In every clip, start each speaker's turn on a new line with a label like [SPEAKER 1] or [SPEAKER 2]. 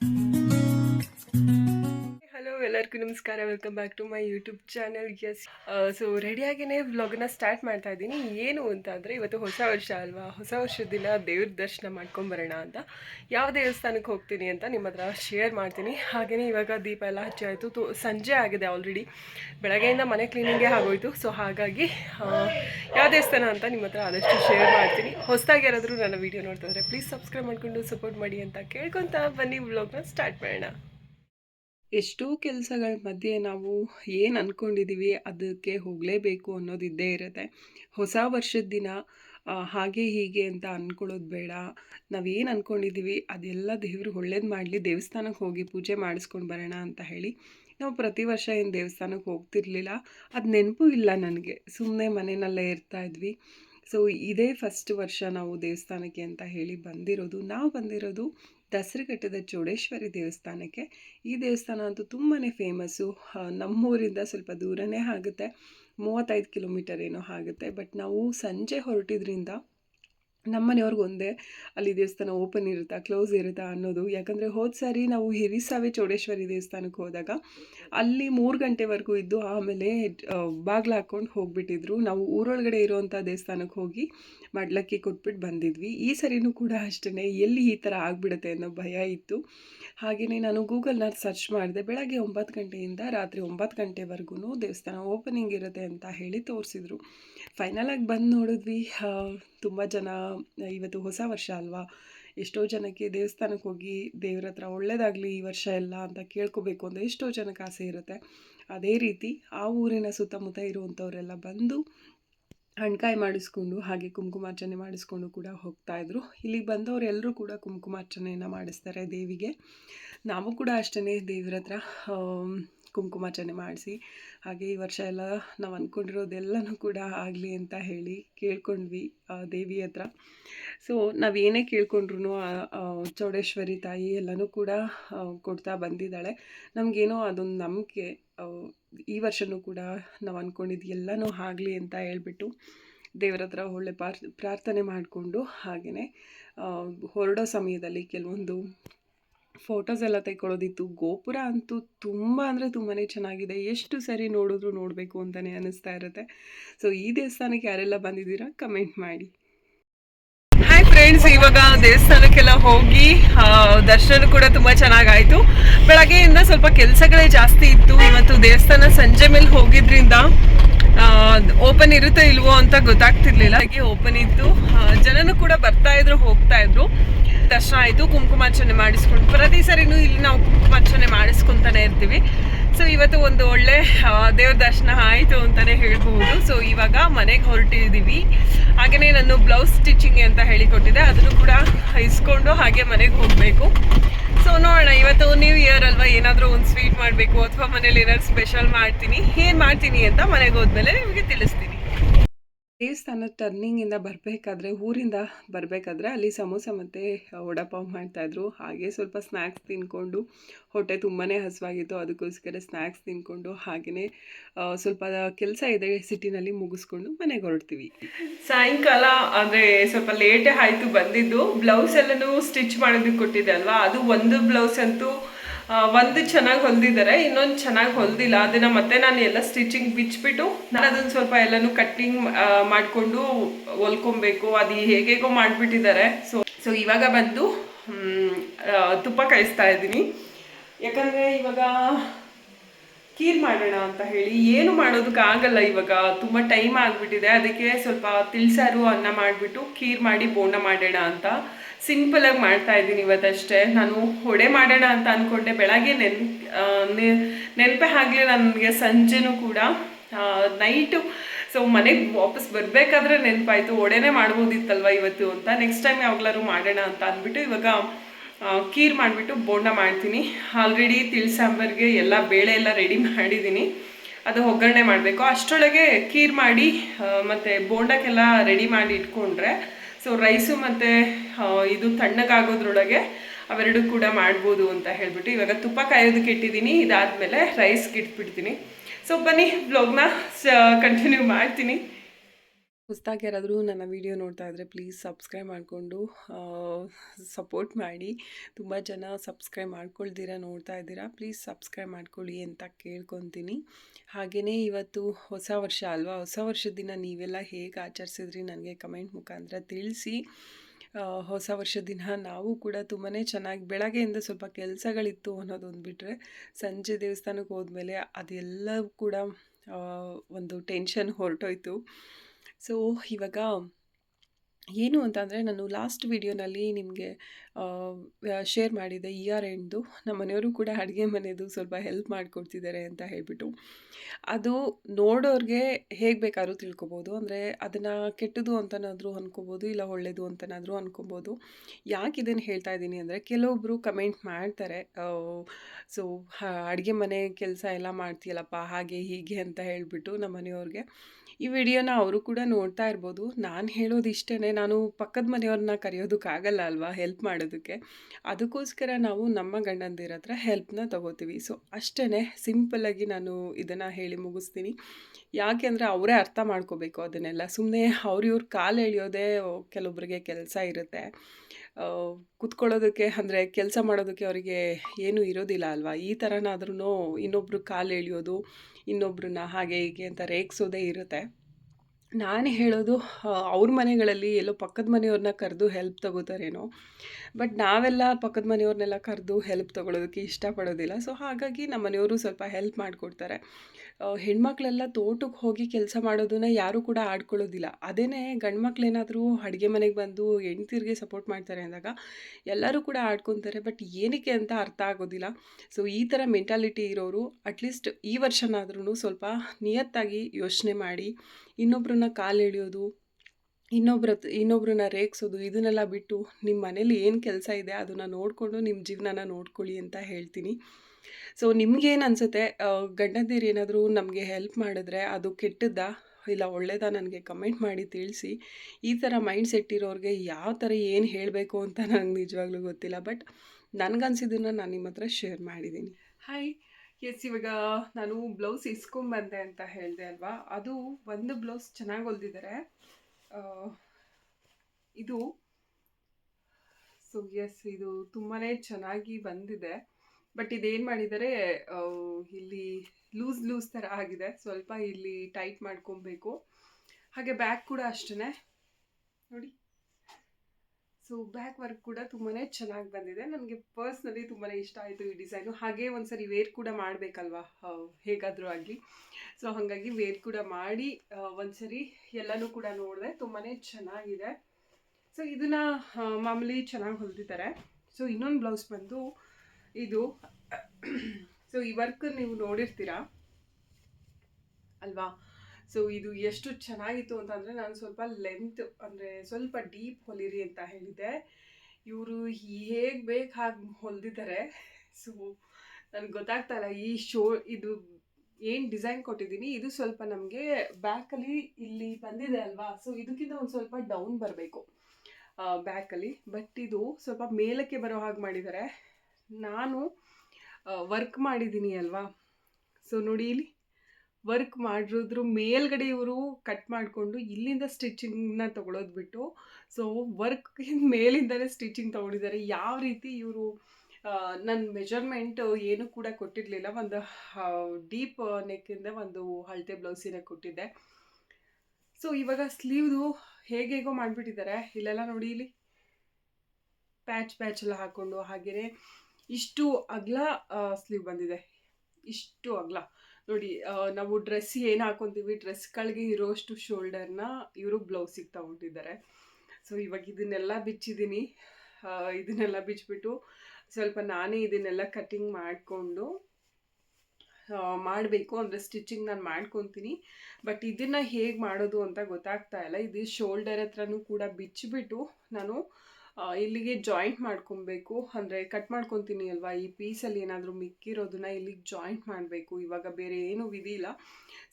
[SPEAKER 1] Thank you. ಎಲ್ಲರಿಗೂ ನಮಸ್ಕಾರ welcome back to my YouTube channel yes so ರೆಡಿಯಾಗಿಯೇ ವ್ಲಾಗ್ನ start ಮಾಡ್ತಾ ಇದ್ದೀನಿ. ಏನು ಅಂತ ಅಂದರೆ, ಇವತ್ತು ಹೊಸ ವರ್ಷ ಅಲ್ವಾ? ಹೊಸ ವರ್ಷದ ದಿನ ದೇವ್ರ ದರ್ಶನ ಮಾಡ್ಕೊಂಬರೋಣ ಅಂತ. ಯಾವ ದೇವಸ್ಥಾನಕ್ಕೆ ಹೋಗ್ತೀನಿ ಅಂತ ನಿಮ್ಮ ಹತ್ರ ಶೇರ್ ಮಾಡ್ತೀನಿ. ಹಾಗೆಯೇ ಇವಾಗ ದೀಪ ಎಲ್ಲ ಹಚ್ಚಾಯಿತು ತು, ಸಂಜೆ ಆಗಿದೆ ಆಲ್ರೆಡಿ ಬೆಳಗ್ಗೆಯಿಂದ ಮನೆ ಕ್ಲೀನಿಂಗೇ ಆಗೋಯ್ತು. ಸೊ ಹಾಗಾಗಿ ಯಾವ ದೇವಸ್ಥಾನ ಅಂತ ನಿಮ್ಮ ಹತ್ರ ಆದಷ್ಟು ಶೇರ್ ಮಾಡ್ತೀನಿ. ಹೊಸದಾಗಿ ಯಾರಾದರೂ ನನ್ನ ವೀಡಿಯೋ ನೋಡ್ತಾ ಇದ್ದಾರೆ ಪ್ಲೀಸ್ ಸಬ್ಸ್ಕ್ರೈಬ್ ಮಾಡಿಕೊಂಡು ಸಪೋರ್ಟ್ ಮಾಡಿ ಅಂತ ಕೇಳ್ಕೊತಾ ಬನ್ನಿ ವ್ಲಾಗ್ನ ಸ್ಟಾರ್ಟ್ ಮಾಡೋಣ. ಎಷ್ಟೋ ಕೆಲಸಗಳ ಮಧ್ಯೆ ನಾವು ಏನು ಅಂದ್ಕೊಂಡಿದ್ದೀವಿ ಅದಕ್ಕೆ ಹೋಗಲೇಬೇಕು ಅನ್ನೋದು ಇದ್ದೇ ಇರುತ್ತೆ. ಹೊಸ ವರ್ಷದ ದಿನ ಹಾಗೆ ಹೀಗೆ ಅಂತ ಅಂದ್ಕೊಳ್ಳೋದು ಬೇಡ. ನಾವೇನು ಅಂದ್ಕೊಂಡಿದ್ದೀವಿ ಅದೆಲ್ಲ ದೇವರು ಒಳ್ಳೇದು ಮಾಡಲಿ ದೇವಸ್ಥಾನಕ್ಕೆ ಹೋಗಿ ಪೂಜೆ ಮಾಡಿಸ್ಕೊಂಡು ಬರೋಣ ಅಂತ ಹೇಳಿ ನಾವು ಪ್ರತಿ ವರ್ಷ ಏನು ದೇವಸ್ಥಾನಕ್ಕೆ ಹೋಗ್ತಿರ್ಲಿಲ್ಲ. ಅದು ನೆನಪು ಇಲ್ಲ ನನಗೆ. ಸುಮ್ಮನೆ ಮನೆಯಲ್ಲೇ ಇರ್ತಾ ಇದ್ವಿ. ಸೊ ಇದೇ ಫಸ್ಟ್ ವರ್ಷ ನಾವು ದೇವಸ್ಥಾನಕ್ಕೆ ಅಂತ ಹೇಳಿ ಬಂದಿರೋದು. ನಾವು ಬಂದಿರೋದು ದಸರಘಟ್ಟದ ಚೌಡೇಶ್ವರಿ ದೇವಸ್ಥಾನಕ್ಕೆ. ಈ ದೇವಸ್ಥಾನ ಅಂತೂ ತುಂಬಾ ಫೇಮಸ್ಸು ನಮ್ಮೂರಿಂದ ಸ್ವಲ್ಪ ದೂರನೇ ಆಗುತ್ತೆ. ಮೂವತ್ತೈದು ಕಿಲೋಮೀಟರ್ ಏನೋ ಆಗುತ್ತೆ. ಬಟ್ ನಾವು ಸಂಜೆ ಹೊರಟಿದ್ರಿಂದ ನಮ್ಮ ಮನೆಯವ್ರಿಗೆ ಒಂದೇ. ಅಲ್ಲಿ ದೇವಸ್ಥಾನ ಓಪನ್ ಇರುತ್ತಾ ಕ್ಲೋಸ್ ಇರುತ್ತಾ ಅನ್ನೋದು. ಯಾಕಂದರೆ ಹೋದ ಸಾರಿ ನಾವು ಹಿರಿಸಾವೆ ಚೌಡೇಶ್ವರಿ ದೇವಸ್ಥಾನಕ್ಕೆ ಹೋದಾಗ, ಅಲ್ಲಿ ಮೂರು ಗಂಟೆವರೆಗೂ ಇದ್ದು ಆಮೇಲೆ ಬಾಗಿಲು ಹಾಕ್ಕೊಂಡು ಹೋಗ್ಬಿಟ್ಟಿದ್ರು. ನಾವು ಊರೊಳಗಡೆ ಇರೋವಂಥ ದೇವಸ್ಥಾನಕ್ಕೆ ಹೋಗಿ ಮಡ್ಲಕ್ಕಿ ಕೊಟ್ಬಿಟ್ಟು ಬಂದಿದ್ವಿ. ಈ ಸರಿನೂ ಕೂಡ ಅಷ್ಟೇ ಎಲ್ಲಿ ಈ ಥರ ಆಗಿಬಿಡುತ್ತೆ ಅನ್ನೋ ಭಯ ಇತ್ತು. ಹಾಗೆಯೇ ನಾನು ಗೂಗಲ್ನ ಸರ್ಚ್ ಮಾಡಿದೆ. ಬೆಳಗ್ಗೆ ಒಂಬತ್ತು ಗಂಟೆಯಿಂದ ರಾತ್ರಿ ಒಂಬತ್ತು ಗಂಟೆವರೆಗೂ ದೇವಸ್ಥಾನ ಓಪನಿಂಗ್ ಇರುತ್ತೆ ಅಂತ ಹೇಳಿ ತೋರಿಸಿದ್ರು. ಫೈನಲಾಗಿ ಬಂದು ನೋಡಿದ್ವಿ. ತುಂಬ ಜನ ಇವತ್ತು ಹೊಸ ವರ್ಷ ಅಲ್ವಾ? ಎಷ್ಟೋ ಜನಕ್ಕೆ ದೇವಸ್ಥಾನಕ್ಕೆ ಹೋಗಿ ದೇವ್ರ ಹತ್ರ ಒಳ್ಳೇದಾಗಲಿ ಈ ವರ್ಷ ಎಲ್ಲ ಅಂತ ಕೇಳ್ಕೋಬೇಕು ಅಂತ ಎಷ್ಟೋ ಜನಕ್ಕೆ ಆಸೆ ಇರುತ್ತೆ. ಅದೇ ರೀತಿ ಆ ಊರಿನ ಸುತ್ತಮುತ್ತ ಇರುವಂಥವರೆಲ್ಲ ಬಂದು ಹಣ್ಕಾಯಿ ಮಾಡಿಸ್ಕೊಂಡು ಹಾಗೆ ಕುಂಕುಮಾರ್ಚನೆ ಮಾಡಿಸ್ಕೊಂಡು ಕೂಡ ಹೋಗ್ತಾಯಿದ್ರು ಇಲ್ಲಿಗೆ ಬಂದವರೆಲ್ಲರೂ ಕೂಡ ಕುಂಕುಮಾರ್ಚನೆಯನ್ನು ಮಾಡಿಸ್ತಾರೆ ದೇವಿಗೆ. ನಾವು ಕೂಡ ಅಷ್ಟೇ ದೇವ್ರ ಹತ್ರ ಕುಂಕುಮಾರ್ಚನೆ ಮಾಡಿಸಿ, ಹಾಗೆ ಈ ವರ್ಷ ಎಲ್ಲ ನಾವು ಅಂದ್ಕೊಂಡಿರೋದೆಲ್ಲನೂ ಕೂಡ ಆಗಲಿ ಅಂತ ಹೇಳಿ ಕೇಳ್ಕೊಂಡ್ವಿ ದೇವಿ ಹತ್ರ. ಸೊ ನಾವೇನೇ ಕೇಳ್ಕೊಂಡ್ರು ಚೌಡೇಶ್ವರಿ ತಾಯಿ ಎಲ್ಲನೂ ಕೂಡ ಕೊಡ್ತಾ ಬಂದಿದ್ದಾಳೆ. ನಮಗೇನೋ ಅದೊಂದು ನಂಬಿಕೆ ಈ ವರ್ಷವೂ ಕೂಡ ನಾವು ಅಂದ್ಕೊಂಡಿದ್ದು ಎಲ್ಲನೂ ಆಗಲಿ ಅಂತ ಹೇಳ್ಬಿಟ್ಟು ದೇವರ ಹತ್ರ ಒಳ್ಳೆ ಪಾರ್, ಪ್ರಾರ್ಥನೆ ಮಾಡಿಕೊಂಡು ಹಾಗೆಯೇ ಹೊರಡೋ ಸಮಯದಲ್ಲಿ ಕೆಲವೊಂದು ಫೋಟೋಸ್ ಎಲ್ಲ ತೆಕ್ಕೊಳ್ಳೋದಿತ್ತು. ಗೋಪುರ ಅಂತೂ ತುಂಬ ಅಂದರೆ ತುಂಬಾ ಚೆನ್ನಾಗಿದೆ. ಎಷ್ಟು ಸರಿ ನೋಡಿದ್ರು ನೋಡಬೇಕು ಅಂತಲೇ ಅನ್ನಿಸ್ತಾ ಇರುತ್ತೆ. ಸೊ ಈ ದೇವಸ್ಥಾನಕ್ಕೆ ಯಾರೆಲ್ಲ ಬಂದಿದ್ದೀರಾ? ಕಮೆಂಟ್ ಮಾಡಿ. ಹಾಯ್ ಫ್ರೆಂಡ್ಸ್ ಇವಾಗ ದೇವಸ್ಥಾನಕ್ಕೆಲ್ಲ ಹೋಗಿ ದರ್ಶನ ಕೂಡ ತುಂಬ ಚೆನ್ನಾಗಾಯಿತು. ಬೆಳಗ್ಗೆಯಿಂದ ಸ್ವಲ್ಪ ಕೆಲಸಗಳೇ ಜಾಸ್ತಿ ಇತ್ತು. ಇವತ್ತು ದೇವಸ್ಥಾನ ಸಂಜೆ ಮೇಲೆ ಹೋಗಿದ್ರಿಂದ ಓಪನ್ ಇರುತ್ತೆ ಇಲ್ವೋ ಅಂತ ಗೊತ್ತಾಗ್ತಿರ್ಲಿಲ್ಲ. ಹಾಗೆ ಓಪನ್ ಇತ್ತು. ಜನನು ಕೂಡ ಬರ್ತಾ ಇದ್ರು, ಹೋಗ್ತಾ ಇದ್ರು. ದರ್ಶನ ಆಯಿತು, ಕುಂಕುಮಾರ್ಚನೆ ಮಾಡಿಸ್ಕೊಂಡು. ಪ್ರತಿ ಸರಿನೂ ಇಲ್ಲಿ ನಾವು ಕುಂಕುಮಾರ್ಚನೆ ಮಾಡಿಸ್ಕೊಂತಾನೆ ಇರ್ತೀವಿ. ಸೊ ಇವತ್ತು ಒಂದು ಒಳ್ಳೆ ದೇವ್ರ ದರ್ಶನ ಆಯಿತು ಅಂತಲೇ ಹೇಳ್ಬಹುದು. ಸೊ ಇವಾಗ ಮನೆಗೆ ಹೊರಟಿದ್ದೀವಿ ಹಾಗೆಯೇ ನಾನು ಬ್ಲೌಸ್ ಸ್ಟಿಚಿಂಗ್ ಅಂತ ಹೇಳಿಕೊಟ್ಟಿದ್ದೆ. ಅದನ್ನು ಕೂಡ ಇಸ್ಕೊಂಡು ಹಾಗೆ ಮನೆಗೆ ಹೋಗಬೇಕು. ಸೊ ನೋಡೋಣ, ಇವತ್ತು ನ್ಯೂ ಇಯರ್ ಅಲ್ವಾ? ಏನಾದರೂ ಒಂದು ಸ್ವೀಟ್ ಮಾಡಬೇಕು, ಅಥವಾ ಮನೇಲಿ ಏನಾದ್ರು ಸ್ಪೆಷಲ್ ಮಾಡ್ತೀನಿ. ಏನು ಮಾಡ್ತೀನಿ ಅಂತ ಮನೆಗೆ ಹೋದ್ಮೇಲೆ ನಿಮಗೆ ತಿಳಿಸ್ತೀನಿ. ದೇವಸ್ಥಾನ ಟರ್ನಿಂಗಿಂದ ಬರಬೇಕಾದ್ರೆ, ಊರಿಂದ ಬರಬೇಕಾದ್ರೆ ಅಲ್ಲಿ ಸಮೋಸ ಮತ್ತು ವಡಪಾವ್ ಮಾಡ್ತಾಯಿದ್ರು ಹಾಗೆ ಸ್ವಲ್ಪ ಸ್ನ್ಯಾಕ್ಸ್ ತಿನ್ಕೊಂಡು, ಹೊಟ್ಟೆ ತುಂಬಾ ಹಸುವಾಗಿತ್ತು. ಅದಕ್ಕೋಸ್ಕರ ಸ್ನ್ಯಾಕ್ಸ್ ತಿನ್ಕೊಂಡು ಹಾಗೆಯೇ ಸ್ವಲ್ಪ ಕೆಲಸ ಇದೆ ಸಿಟಿನಲ್ಲಿ ಮುಗಿಸ್ಕೊಂಡು ಮನೆಗೆ ಹೊರಡ್ತೀವಿ. ಸಾಯಂಕಾಲ, ಅಂದರೆ ಸ್ವಲ್ಪ ಲೇಟೇ ಆಯಿತು ಬಂದಿದ್ದು. ಬ್ಲೌಸ್ ಎಲ್ಲನೂ ಸ್ಟಿಚ್ ಮಾಡೋದಕ್ಕೆ ಕೊಟ್ಟಿದೆ ಅಲ್ವಾ? ಅದು ಒಂದು ಬ್ಲೌಸ್ ಅಂತೂ ಒಂದು ಚೆನ್ನಾಗಿ ಹೊಲ್ದಿದ್ದಾರೆ ಇನ್ನೊಂದು ಚೆನ್ನಾಗಿ ಹೊಲ್ದಿಲ್ಲ. ಅದನ್ನ ಮತ್ತೆ ನಾನು ಎಲ್ಲ ಸ್ಟಿಚಿಂಗ್ ಬಿಚ್ಚಿಬಿಟ್ಟು ನಾನು ಅದನ್ನ ಸ್ವಲ್ಪ ಎಲ್ಲನೂ ಕಟ್ಟಿಂಗ್ ಮಾಡಿಕೊಂಡು ಹೊಲ್ಕೊಬೇಕು. ಅದು ಹೇಗೇಗೋ ಮಾಡಿಬಿಟ್ಟಿದ್ದಾರೆ ಸೊ ಸೊ ಇವಾಗ ಬಂದು ತುಪ್ಪ ಕಾಯಿಸ್ತಾ ಇದ್ದೀನಿ. ಯಾಕಂದರೆ ಇವಾಗ ಕೀರ್ ಮಾಡೋಣ ಅಂತ ಹೇಳಿ ಏನು ಮಾಡೋದಕ್ಕೆ ಆಗಲ್ಲ ಇವಾಗ. ತುಂಬ ಟೈಮ್ ಆಗಿಬಿಟ್ಟಿದೆ. ಅದಕ್ಕೆ ಸ್ವಲ್ಪ ತಿಳ್ಸಾರು, ಅನ್ನ ಮಾಡಿಬಿಟ್ಟು ಕೀರ್ ಮಾಡಿ ಬೋಂಡ ಮಾಡೋಣ ಅಂತ ಸಿಂಪಲಾಗಿ ಮಾಡ್ತಾ ಇದ್ದೀನಿ ಇವತ್ತಷ್ಟೇ. ನಾನು ಹೊಡೆ ಮಾಡೋಣ ಅಂತ ಅಂದ್ಕೊಂಡೆ ಬೆಳಗ್ಗೆ ನೆನ್ ನೆನಪೇ ಆಗಲಿ ನನಗೆ. ಸಂಜೆನೂ ಕೂಡ ನೈಟು ಸೊ ಮನೆಗೆ ವಾಪಸ್ ಬರಬೇಕಾದ್ರೆ ನೆನಪಾಯಿತು. ಒಡೆನೇ ಮಾಡ್ಬೋದಿತ್ತಲ್ವ ಇವತ್ತು ಅಂತ. ನೆಕ್ಸ್ಟ್ ಟೈಮ್ ಯಾವಾಗ್ಲಾದ್ರು ಮಾಡೋಣ ಅಂತ ಅಂದ್ಬಿಟ್ಟು ಇವಾಗ ಕೀರ್ ಮಾಡಿಬಿಟ್ಟು ಬೋಂಡ ಮಾಡ್ತೀನಿ. ಆಲ್ರೆಡಿ ತಿಳ್ಸಾಂಬರ್ಗೆ ಎಲ್ಲ ಬೇಳೆ ಎಲ್ಲ ರೆಡಿ ಮಾಡಿದ್ದೀನಿ ಅದು ಒಗ್ಗರಣೆ ಮಾಡಬೇಕು. ಅಷ್ಟರೊಳಗೆ ಕೀರ್ ಮಾಡಿ ಮತ್ತು ಬೋಂಡಕ್ಕೆಲ್ಲ ರೆಡಿ ಮಾಡಿ ಇಟ್ಕೊಂಡ್ರೆ ಸೊ ರೈಸು ಮತ್ತು ಇದು ತಣ್ಣಗಾಗೋದ್ರೊಳಗೆ ಅವೆರಡು ಕೂಡ ಮಾಡ್ಬೋದು ಅಂತ ಹೇಳ್ಬಿಟ್ಟು ಇವಾಗ ತುಪ್ಪ ಕಾಯೋದಕ್ಕೆ ಇಟ್ಟಿದ್ದೀನಿ ಇದಾದಮೇಲೆ ರೈಸ್ಗೆ ಇಟ್ಬಿಡ್ತೀನಿ. ಸೊ ಬನ್ನಿ ಬ್ಲಾಗ್ನ ಕಂಟಿನ್ಯೂ ಮಾಡ್ತೀನಿ. ಹೊಸದಾಗಿ ಯಾರಾದರೂ ನನ್ನ ವಿಡಿಯೋ ನೋಡ್ತಾ ಇದ್ದರೆ ಪ್ಲೀಸ್ ಸಬ್ಸ್ಕ್ರೈಬ್ ಮಾಡಿಕೊಂಡು ಸಪೋರ್ಟ್ ಮಾಡಿ. ತುಂಬ ಜನ ಸಬ್ಸ್ಕ್ರೈಬ್ ಮಾಡ್ಕೊಳ್ದಿರ ನೋಡ್ತಾ ಇದ್ದೀರಾ ಪ್ಲೀಸ್ ಸಬ್ಸ್ಕ್ರೈಬ್ ಮಾಡ್ಕೊಳ್ಳಿ ಅಂತ ಕೇಳ್ಕೊತೀನಿ. ಹಾಗೆಯೇ ಇವತ್ತು ಹೊಸ ವರ್ಷ ಅಲ್ವಾ? ಹೊಸ ವರ್ಷದ ದಿನ ನೀವೆಲ್ಲ ಹೇಗೆ ಆಚರಿಸಿದ್ರಿ ನನಗೆ ಕಮೆಂಟ್ ಮುಖಾಂತರ ತಿಳಿಸಿ. ಹೊಸ ವರ್ಷದ ದಿನ ನಾವು ಕೂಡ ತುಂಬಾ ಚೆನ್ನಾಗಿ ಬೆಳಗ್ಗೆಯಿಂದ ಸ್ವಲ್ಪ ಕೆಲಸಗಳಿತ್ತು ಅನ್ನೋದೊಂದು ಬಿಟ್ಟರೆ ಸಂಜೆ ದೇವಸ್ಥಾನಕ್ಕೆ ಹೋದ್ಮೇಲೆ ಅದೆಲ್ಲವೂ ಕೂಡ ಒಂದು ಟೆನ್ಷನ್ ಹೊರಟೋಯ್ತು. ಸೊ ಇವಾಗ ಏನು ಅಂತ ಅಂದರೆ ನಾನು ಲಾಸ್ಟ್ ವಿಡಿಯೋನಲ್ಲಿ ನಿಮಗೆ ಶೇರ್ ಮಾಡಿದ್ದೆ ಆರ್ ಎಂಡ್ದು ನಮ್ಮ ಮನೆಯವರು ಕೂಡ ಅಡುಗೆ ಮನೆಯದು ಸ್ವಲ್ಪ ಹೆಲ್ಪ್ ಮಾಡಿಕೊಡ್ತಿದ್ದಾರೆ ಅಂತ ಹೇಳಿಬಿಟ್ಟು. ಅದು ನೋಡೋರಿಗೆ ಹೇಗೆ ಬೇಕಾದ್ರೂ ತಿಳ್ಕೊಬೋದು. ಅಂದರೆ ಅದನ್ನು ಕೆಟ್ಟದು ಅಂತನಾದರೂ ಅಂದ್ಕೋಬೋದು ಇಲ್ಲ ಒಳ್ಳೆಯದು ಅಂತನಾದರೂ ಅನ್ಕೊಬೋದು. ಯಾಕೆ ಇದನ್ನು ಹೇಳ್ತಾ ಇದ್ದೀನಿ ಅಂದರೆ ಕೆಲವೊಬ್ಬರು ಕಮೆಂಟ್ ಮಾಡ್ತಾರೆ ಸೊ ಅಡುಗೆ ಮನೆ ಕೆಲಸ ಎಲ್ಲ ಮಾಡ್ತೀಯಲ್ಲಪ್ಪ, ಹಾಗೆ ಹೀಗೆ ಅಂತ ಹೇಳಿಬಿಟ್ಟು ನಮ್ಮ ಮನೆಯವ್ರಿಗೆ. ಈ ವಿಡಿಯೋನ ಅವರು ಕೂಡ ನೋಡ್ತಾ ಇರ್ಬೋದು. ನಾನು ಹೇಳೋದು ಇಷ್ಟೇ ನಾನು ಪಕ್ಕದ ಮನೆಯವ್ರನ್ನ ಕರೆಯೋದಕ್ಕಾಗಲ್ಲ ಅಲ್ವಾ ಹೆಲ್ಪ್ ಮಾಡೋದಕ್ಕೆ? ಅದಕ್ಕೋಸ್ಕರ ನಾವು ನಮ್ಮ ಗಂಡಂದಿರ ಹತ್ರ ಹೆಲ್ಪ್ನ ತಗೋತೀವಿ. ಸೊ ಅಷ್ಟೇ ಸಿಂಪಲ್ಲಾಗಿ ನಾನು ಇದನ್ನು ಹೇಳಿ ಮುಗಿಸ್ತೀನಿ. ಯಾಕೆ ಅಂದರೆ ಅವರೇ ಅರ್ಥ ಮಾಡ್ಕೋಬೇಕು ಅದನ್ನೆಲ್ಲ. ಸುಮ್ಮನೆ ಅವ್ರ ಇವ್ರ ಕಾಲು ಎಳೆಯೋದೇ ಕೆಲವೊಬ್ಬರಿಗೆ ಕೆಲಸ ಇರುತ್ತೆ. ಕುತ್ಕೊಳ್ಳೋದಕ್ಕೆ ಅಂದರೆ ಕೆಲಸ ಮಾಡೋದಕ್ಕೆ ಅವರಿಗೆ ಏನೂ ಇರೋದಿಲ್ಲ ಅಲ್ವಾ? ಈ ಥರನಾದ್ರೂ ಇನ್ನೊಬ್ರು ಕಾಲು ಎಳೆಯೋದು ಇನ್ನೊಬ್ಬರನ್ನ ಹಾಗೆ ಹೀಗೆ ಅಂತ ರೇಗಿಸೋದೇ ಇರುತ್ತೆ. ನಾನು ಹೇಳೋದು ಅವ್ರ ಮನೆಗಳಲ್ಲಿ ಎಲ್ಲೋ ಪಕ್ಕದ ಮನೆಯವ್ರನ್ನ ಕರೆದು ಹೆಲ್ಪ್ ತಗೋತಾರೇನೋ ಬಟ್ ನಾವೆಲ್ಲ ಪಕ್ಕದ ಮನೆಯವ್ರನ್ನೆಲ್ಲ ಕರೆದು ಹೆಲ್ಪ್ ತೊಗೊಳೋದಕ್ಕೆ ಇಷ್ಟಪಡೋದಿಲ್ಲ. ಸೊ ಹಾಗಾಗಿ ನಮ್ಮ ಮನೆಯವರು ಸ್ವಲ್ಪ ಹೆಲ್ಪ್ ಮಾಡಿಕೊಡ್ತಾರೆ. ಹೆಣ್ಮಕ್ಳೆಲ್ಲ ತೋಟಕ್ಕೆ ಹೋಗಿ ಕೆಲಸ ಮಾಡೋದನ್ನ ಯಾರೂ ಕೂಡ ಆಡ್ಕೊಳ್ಳೋದಿಲ್ಲ. ಅದೇನೇ ಗಂಡು ಮಕ್ಳೇನಾದರೂ ಅಡುಗೆ ಮನೆಗೆ ಬಂದು ಹೆಣ್ತಿರ್ಗೆ ಸಪೋರ್ಟ್ ಮಾಡ್ತಾರೆ ಅಂದಾಗ ಎಲ್ಲರೂ ಕೂಡ ಆಡ್ಕೊತಾರೆ ಬಟ್ ಏನಕ್ಕೆ ಅಂತ ಅರ್ಥ ಆಗೋದಿಲ್ಲ. ಸೊ ಈ ಥರ ಮೆಂಟಾಲಿಟಿ ಇರೋರು ಅಟ್ಲೀಸ್ಟ್ ಈ ವರ್ಷನಾದ್ರೂ ಸ್ವಲ್ಪ ನಿಯತ್ತಾಗಿ ಯೋಚನೆ ಮಾಡಿ ಇನ್ನೊಬ್ರನ್ನ ಕಾಲು ಎಳೆಯೋದು, ಇನ್ನೊಬ್ರ ಹತ್- ಇನ್ನೊಬ್ರನ್ನ ರೇಗಿಸೋದು, ಇದನ್ನೆಲ್ಲ ಬಿಟ್ಟು ನಿಮ್ಮ ಮನೇಲಿ ಏನು ಕೆಲಸ ಇದೆ ಅದನ್ನು ನೋಡಿಕೊಂಡು ನಿಮ್ಮ ಜೀವನನ ನೋಡ್ಕೊಳ್ಳಿ ಅಂತ ಹೇಳ್ತೀನಿ. ಸೊ ನಿಮ್ಗೇನು ಅನಿಸುತ್ತೆ ಗಂಡಂದಿರು ಏನಾದರೂ ನಮಗೆ ಹೆಲ್ಪ್ ಮಾಡಿದ್ರೆ ಅದು ಕೆಟ್ಟದ್ದಾ? ಇಲ್ಲ ಒಳ್ಳೇದಾ ನನಗೆ ಕಮೆಂಟ್ ಮಾಡಿ ತಿಳಿಸಿ. ಈ ಥರ ಮೈಂಡ್ ಸೆಟ್ ಇರೋರಿಗೆ ಯಾವ ಥರ ಏನು ಹೇಳಬೇಕು ಅಂತ ನನಗೆ ನಿಜವಾಗ್ಲೂ ಗೊತ್ತಿಲ್ಲ, ಬಟ್ ನನಗನ್ಸಿದ್ದನ್ನು ನಾನು ನಿಮ್ಮ ಹತ್ರ ಶೇರ್ ಮಾಡಿದ್ದೀನಿ ಹಾಯ್ ಎಸ್ ಇವಾಗ ನಾನು ಬ್ಲೌಸ್ ಇಸ್ಕೊಂಬಂದೆ ಅಂತ ಹೇಳಿದೆ ಅಲ್ವಾ? ಅದು ಒಂದು ಬ್ಲೌಸ್ ಚೆನ್ನಾಗಿ ಹೊಲ್ದಿದ್ದಾರೆ ಇದು ಸೊ ಎಸ್ ಇದು ತುಂಬಾ ಚೆನ್ನಾಗಿ ಬಂದಿದೆ. ಬಟ್ ಇದೇನು ಮಾಡಿದ್ದಾರೆ ಇಲ್ಲಿ ಲೂಸ್ ಲೂಸ್ ಥರ ಆಗಿದೆ. ಸ್ವಲ್ಪ ಇಲ್ಲಿ ಟೈಟ್ ಮಾಡ್ಕೊಬೇಕು. ಹಾಗೆ ಬ್ಯಾಕ್ ಕೂಡ ಅಷ್ಟೇ ನೋಡಿ. ಸೊ ಬ್ಯಾಕ್ ವರ್ಕ್ ಕೂಡ ತುಂಬಾ ಚೆನ್ನಾಗಿ ಬಂದಿದೆ. ನನಗೆ ಪರ್ಸ್ನಲಿ ತುಂಬಾ ಇಷ್ಟ ಆಯಿತು ಈ ಡಿಸೈನು ಹಾಗೆ ಒಂದ್ಸರಿ ವೇರ್ ಕೂಡ ಮಾಡಬೇಕಲ್ವಾ? ಹೇಗಾದರೂ ಆಗಲಿ. ಸೊ ಹಾಗಾಗಿ ವೇರ್ ಕೂಡ ಮಾಡಿ ಒಂದು ಸರಿ ಎಲ್ಲನೂ ಕೂಡ ನೋಡಿದೆ ತುಂಬಾ ಚೆನ್ನಾಗಿದೆ. ಸೊ ಇದನ್ನ ಮಾಮೂಲಿ ಚೆನ್ನಾಗಿ ಹೊಲಿದಿದ್ದಾರೆ. ಸೊ ಇನ್ನೊಂದು ಬ್ಲೌಸ್ ಬಂದು ಇದು ಸೊ ಈ ವರ್ಕ್ ನೀವು ನೋಡಿರ್ತೀರಾ? ಅಲ್ವಾ? ಸೊ ಇದು ಎಷ್ಟು ಚೆನ್ನಾಗಿತ್ತು ಅಂತಂದರೆ ನಾನು ಸ್ವಲ್ಪ ಲೆಂತ್ ಅಂದರೆ ಸ್ವಲ್ಪ ಡೀಪ್ ಹೊಲಿರಿ ಅಂತ ಹೇಳಿದ್ದೆ. ಇವರು ಹೇಗೆ ಬೇಕು ಹಾಗೆ ಹೊಲ್ದಿದ್ದಾರೆ ಸೊ ನನಗೆ ಗೊತ್ತಾಗ್ತಾ ಇಲ್ಲ. ಈ ಶೋ ಇದು ಏನು ಡಿಸೈನ್ ಕೊಟ್ಟಿದ್ದೀನಿ ಇದು ಸ್ವಲ್ಪ ನಮಗೆ ಬ್ಯಾಕಲ್ಲಿ ಇಲ್ಲಿ ಬಂದಿದೆ ಅಲ್ವಾ? ಸೊ ಇದಕ್ಕಿಂತ ಒಂದು ಸ್ವಲ್ಪ ಡೌನ್ ಬರಬೇಕು. ಬ್ಯಾಕಲ್ಲಿ ಬಟ್ ಇದು ಸ್ವಲ್ಪ ಮೇಲಕ್ಕೆ ಬರೋ ಹಾಗೆ ಮಾಡಿದ್ದಾರೆ ನಾನು ವರ್ಕ್ ಮಾಡಿದ್ದೀನಿ ಅಲ್ವಾ? ಸೊ ನೋಡಿ ಇಲ್ಲಿ. ವರ್ಕ್ ಮಾಡಿರೋದ್ರ ಮೇಲ್ಗಡೆ ಇವರು ಕಟ್ ಮಾಡಿಕೊಂಡು ಇಲ್ಲಿಂದ ಸ್ಟಿಚಿಂಗ್ನ ತೊಗೊಳೋದು ಬಿಟ್ಟು, ಸೊ ವರ್ಕ್ ಮೇಲಿಂದಲೇ ಸ್ಟಿಚಿಂಗ್ ತೊಗೊಂಡಿದ್ದಾರೆ. ಯಾವ ರೀತಿ ಇವರು ನನ್ನ ಮೆಜರ್ಮೆಂಟ್ ಏನು ಕೂಡ ಕೊಟ್ಟಿರಲಿಲ್ಲ. ಒಂದು ಡೀಪ್ ನೆಕ್ಕಿಂದ ಒಂದು ಅಳತೆ ಬ್ಲೌಸಿನ ಕೊಟ್ಟಿದ್ದೆ. ಸೊ ಇವಾಗ ಸ್ಲೀವ್ದು ಹೇಗೇಗೋ ಮಾಡಿಬಿಟ್ಟಿದ್ದಾರೆ. ಇಲ್ಲೆಲ್ಲ ನೋಡಿ ಇಲ್ಲಿ. ಪ್ಯಾಚ್ ಪ್ಯಾಚ್ ಎಲ್ಲ ಹಾಕ್ಕೊಂಡು ಹಾಗೆಯೇ ಇಷ್ಟು ಅಗಲ ಸ್ಲೀವ್ ಬಂದಿದೆ. ಇಷ್ಟು ಅಗಲ. ನೋಡಿ ನಾವು ಡ್ರೆಸ್ ಏನು ಹಾಕೊತೀವಿ ಡ್ರೆಸ್ಗಳಿಗೆ ಇರೋಷ್ಟು ಶೋಲ್ಡರ್ನ ಇವರು ಬ್ಲೌಸಿಗೆ ತಗೊಂಡಿದ್ದಾರೆ. ಸೊ, ಇವಾಗ ಇದನ್ನೆಲ್ಲ ಬಿಚ್ಚಿದ್ದೀನಿ. ಇದನ್ನೆಲ್ಲ ಬಿಚ್ಚಿಬಿಟ್ಟು ಸ್ವಲ್ಪ ನಾನೇ ಇದನ್ನೆಲ್ಲ ಕಟ್ಟಿಂಗ್ ಮಾಡಿಕೊಂಡು ಮಾಡಬೇಕು. ಅಂದರೆ ಸ್ಟಿಚಿಂಗ್ ನಾನು ಮಾಡ್ಕೊತೀನಿ. ಬಟ್ ಇದನ್ನು ಹೇಗೆ ಮಾಡೋದು ಅಂತ ಗೊತ್ತಾಗ್ತಾ ಇಲ್ಲ. ಇದು ಶೋಲ್ಡರ್ ಹತ್ರನೂ ಕೂಡ ಬಿಚ್ಚಿಬಿಟ್ಟು ನಾನು ಇಲ್ಲಿಗೆ ಜಾಯಿಂಟ್ ಮಾಡ್ಕೊಬೇಕು. ಅಂದರೆ ಕಟ್ ಮಾಡ್ಕೊತೀನಿ ಅಲ್ವಾ? ಈ ಪೀಸಲ್ಲಿ ಏನಾದರೂ ಮಿಕ್ಕಿರೋದನ್ನ ಇಲ್ಲಿಗೆ ಜಾಯಿಂಟ್ ಮಾಡಬೇಕು. ಇವಾಗ ಬೇರೆ ಏನೂ ವಿಧಿ ಇಲ್ಲ.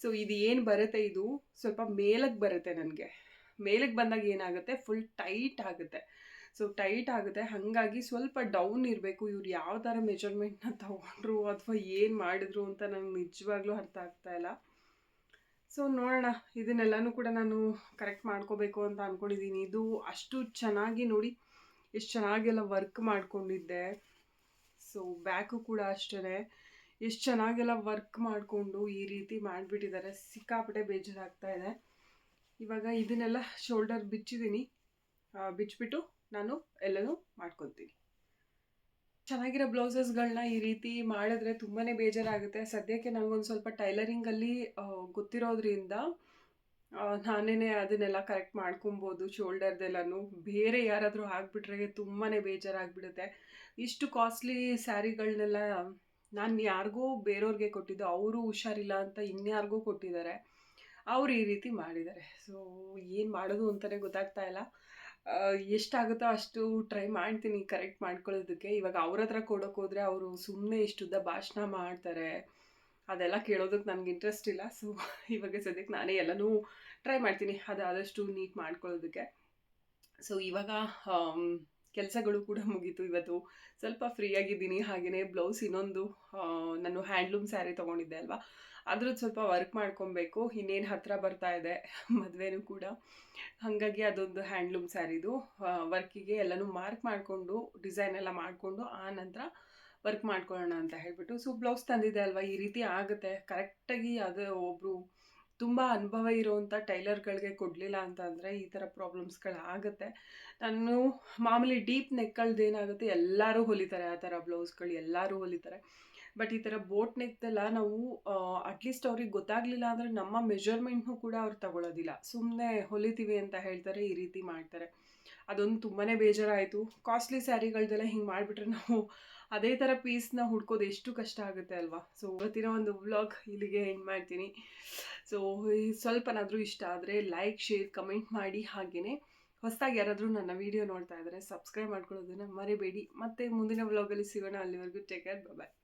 [SPEAKER 1] ಸೊ ಇದು ಏನು ಬರುತ್ತೆ ಇದು? ಸ್ವಲ್ಪ ಮೇಲಕ್ಕೆ ಬರುತ್ತೆ ನನಗೆ. ಮೇಲಕ್ಕೆ ಬಂದಾಗ ಏನಾಗುತ್ತೆ? ಫುಲ್ ಟೈಟ್ ಆಗುತ್ತೆ. ಸೊ ಟೈಟ್ ಆಗುತ್ತೆ. ಹಾಗಾಗಿ ಸ್ವಲ್ಪ ಡೌನ್ ಇರಬೇಕು. ಇವ್ರು ಯಾವ ಥರ ಮೆಜರ್ಮೆಂಟ್ನ ತಗೊಂಡ್ರು ಅಥವಾ ಏನು ಮಾಡಿದ್ರು ಅಂತ ನಂಗೆ ನಿಜವಾಗ್ಲೂ ಅರ್ಥ ಆಗ್ತಾ ಇಲ್ಲ. ಸೊ ನೋಡೋಣ. ಇದನ್ನೆಲ್ಲನೂ ಕೂಡ ನಾನು ಕರೆಕ್ಟ್ ಮಾಡ್ಕೋಬೇಕು ಅಂತ ಅಂದ್ಕೊಂಡಿದ್ದೀನಿ ಇದು ಅಷ್ಟು ಚೆನ್ನಾಗಿ ನೋಡಿ ಎಷ್ಟು ಚೆನ್ನಾಗೆಲ್ಲ ವರ್ಕ್ ಮಾಡ್ಕೊಂಡಿದ್ದೆ. ಸೊ ಬ್ಯಾಕು ಕೂಡ ಅಷ್ಟೇ ಎಷ್ಟು ಚೆನ್ನಾಗೆಲ್ಲ ವರ್ಕ್ ಮಾಡಿಕೊಂಡು ಈ ರೀತಿ ಮಾಡಿಬಿಟ್ಟಿದ್ದಾರೆ. ಸಿಕ್ಕಾಪಟ್ಟೆ ಬೇಜಾರಾಗ್ತಾ ಇದೆ. ಇವಾಗ ಇದನ್ನೆಲ್ಲ ಶೋಲ್ಡರ್ ಬಿಚ್ಚಿದ್ದೀನಿ. ಬಿಚ್ಚಿಬಿಟ್ಟು ನಾನು ಎಲ್ಲನೂ ಮಾಡ್ಕೊತೀನಿ. ಚೆನ್ನಾಗಿರೋ ಬ್ಲೌಸಸ್ಗಳನ್ನ ಈ ರೀತಿ ಮಾಡಿದ್ರೆ ತುಂಬಾ ಬೇಜಾರಾಗುತ್ತೆ. ಸದ್ಯಕ್ಕೆ ನನಗೊಂದು ಸ್ವಲ್ಪ ಟೈಲರಿಂಗಲ್ಲಿ ಗೊತ್ತಿರೋದ್ರಿಂದ ನಾನೇ ಅದನ್ನೆಲ್ಲ ಕರೆಕ್ಟ್ ಮಾಡ್ಕೊಬೋದು ಶೋಲ್ಡರ್ದೆಲ್ಲನೂ ಬೇರೆ ಯಾರಾದರೂ ಹಾಕ್ಬಿಟ್ರೆ ತುಂಬಾ ಬೇಜಾರಾಗ್ಬಿಡುತ್ತೆ. ಇಷ್ಟು ಕಾಸ್ಟ್ಲಿ ಸ್ಯಾರಿಗಳನ್ನೆಲ್ಲ ನಾನು ಯಾರಿಗೋ ಬೇರೆಯವ್ರಿಗೆ ಕೊಟ್ಟಿದ್ದು, ಅವರು ಹುಷಾರಿಲ್ಲ ಅಂತ ಇನ್ಯಾರಿಗೋ ಕೊಟ್ಟಿದ್ದಾರೆ. ಅವರು ಈ ರೀತಿ ಮಾಡಿದ್ದಾರೆ. ಸೊ ಏನು ಮಾಡೋದು ಅಂತಲೇ ಗೊತ್ತಾಗ್ತಾ ಇಲ್ಲ. ಎಷ್ಟಾಗುತ್ತೋ ಅಷ್ಟು ಟ್ರೈ ಮಾಡ್ತೀನಿ ಕರೆಕ್ಟ್ ಮಾಡ್ಕೊಳ್ಳೋದಕ್ಕೆ. ಇವಾಗ ಅವ್ರ ಹತ್ರ ಕೊಡೋಕ್ಕೋದ್ರೆ ಅವರು ಸುಮ್ಮನೆ ಇಷ್ಟುದ್ದ ಭಾಷಣ ಮಾಡ್ತಾರೆ. ಅದೆಲ್ಲ ಕೇಳೋದಕ್ಕೆ ನನಗೆ ಇಂಟ್ರೆಸ್ಟ್ ಇಲ್ಲ. ಸೊ ಇವಾಗ ಸದ್ಯಕ್ಕೆ ನಾನೇ ಎಲ್ಲನೂ ಟ್ರೈ ಮಾಡ್ತೀನಿ. ಅದು ಆದಷ್ಟು ನೀಟ್ ಮಾಡ್ಕೊಳ್ಳೋದಕ್ಕೆ. ಸೊ ಇವಾಗ ಕೆಲಸಗಳು ಕೂಡ ಮುಗೀತು ಇವತ್ತು. ಸ್ವಲ್ಪ ಫ್ರೀ ಆಗಿದ್ದೀನಿ. ಹಾಗೆಯೇ ಬ್ಲೌಸ್ ಇನ್ನೊಂದು ನಾನು ಹ್ಯಾಂಡ್ಲೂಮ್ ಸ್ಯಾರಿ ತೊಗೊಂಡಿದ್ದೆ ಅಲ್ವಾ? ಅದ್ರದ್ದು ಸ್ವಲ್ಪ ವರ್ಕ್ ಮಾಡ್ಕೊಬೇಕು. ಇನ್ನೇನು ಹತ್ತಿರ ಬರ್ತಾ ಇದೆ. ಮದುವೆನೂ ಕೂಡ. ಹಾಗಾಗಿ ಅದೊಂದು ಹ್ಯಾಂಡ್ಲೂಮ್ ಸ್ಯಾರಿದು ವರ್ಕಿಗೆ ಎಲ್ಲನೂ ಮಾರ್ಕ್ ಮಾಡಿಕೊಂಡು ಡಿಸೈನ್ ಎಲ್ಲ ಮಾಡಿಕೊಂಡು, ಆ ನಂತರ ವರ್ಕ್ ಮಾಡ್ಕೊಳ್ಳೋಣ ಅಂತ ಹೇಳ್ಬಿಟ್ಟು ಸೊ ಬ್ಲೌಸ್ ತಂದಿದೆ ಅಲ್ವಾ? ಈ ರೀತಿ ಆಗುತ್ತೆ. ಕರೆಕ್ಟಾಗಿ ಅದು ಒಬ್ಬರು ತುಂಬ ಅನುಭವ ಇರೋವಂಥ ಟೈಲರ್ಗಳಿಗೆ ಕೊಡಲಿಲ್ಲ ಅಂತಂದರೆ ಈ ಥರ ಪ್ರಾಬ್ಲಮ್ಸ್ಗಳು ಆಗುತ್ತೆ. ನಾನು ಮಾಮೂಲಿ ಡೀಪ್ ನೆಕ್ಕಳ್ದು ಏನಾಗುತ್ತೆ, ಎಲ್ಲರೂ ಹೊಲಿತಾರೆ ಆ ಥರ ಬ್ಲೌಸ್ಗಳು ಎಲ್ಲರೂ ಹೊಲಿತಾರೆ. ಬಟ್ ಈ ಥರ ಬೋಟ್ ನೆಕ್ದೆಲ್ಲ ನಾವು ಅಟ್ಲೀಸ್ಟ್ ಅವ್ರಿಗೆ ಗೊತ್ತಾಗಲಿಲ್ಲ ಅಂದರೆ ನಮ್ಮ ಮೆಜರ್ಮೆಂಟ್ನು ಕೂಡ ಅವ್ರು ತಗೊಳ್ಳೋದಿಲ್ಲ ಸುಮ್ಮನೆ ಹೊಲಿತೀವಿ ಅಂತ ಹೇಳ್ತಾರೆ, ಈ ರೀತಿ ಮಾಡ್ತಾರೆ. ಅದೊಂದು ತುಂಬಾ ಬೇಜಾರಾಯಿತು. ಕಾಸ್ಟ್ಲಿ ಸ್ಯಾರಿಗಳ್ದೆಲ್ಲ ಹಿಂಗೆ ಮಾಡಿಬಿಟ್ರೆ ನಾವು ಅದೇ ಥರ ಪೀಸ್ನ ಹುಡ್ಕೋದು ಎಷ್ಟು ಕಷ್ಟ ಆಗುತ್ತೆ ಅಲ್ವಾ? ಸೊ ಇವತ್ತಿನ ಒಂದು ವ್ಲಾಗ್ ಇಲ್ಲಿಗೆ ಎಂಡ್ ಮಾಡ್ತೀನಿ. ಸೊ ಸ್ವಲ್ಪನಾದರೂ ಇಷ್ಟ ಆದರೆ ಲೈಕ್ ಶೇರ್ ಕಮೆಂಟ್ ಮಾಡಿ ಹಾಗೇ ಹೊಸದಾಗಿ ಯಾರಾದರೂ ನನ್ನ ವಿಡಿಯೋ ನೋಡ್ತಾ ಇದ್ದಾರೆ ಸಬ್ಸ್ಕ್ರೈಬ್ ಮಾಡ್ಕೊಳ್ಳೋದನ್ನು ಮರಿಬೇಡಿ. ಮತ್ತೆ ಮುಂದಿನ ವ್ಲಾಗಲ್ಲಿ ಸಿಗೋಣ. ಅಲ್ಲಿವರೆಗೂ ಟೇಕ್ ಕೇರ್ ಬಾಯ್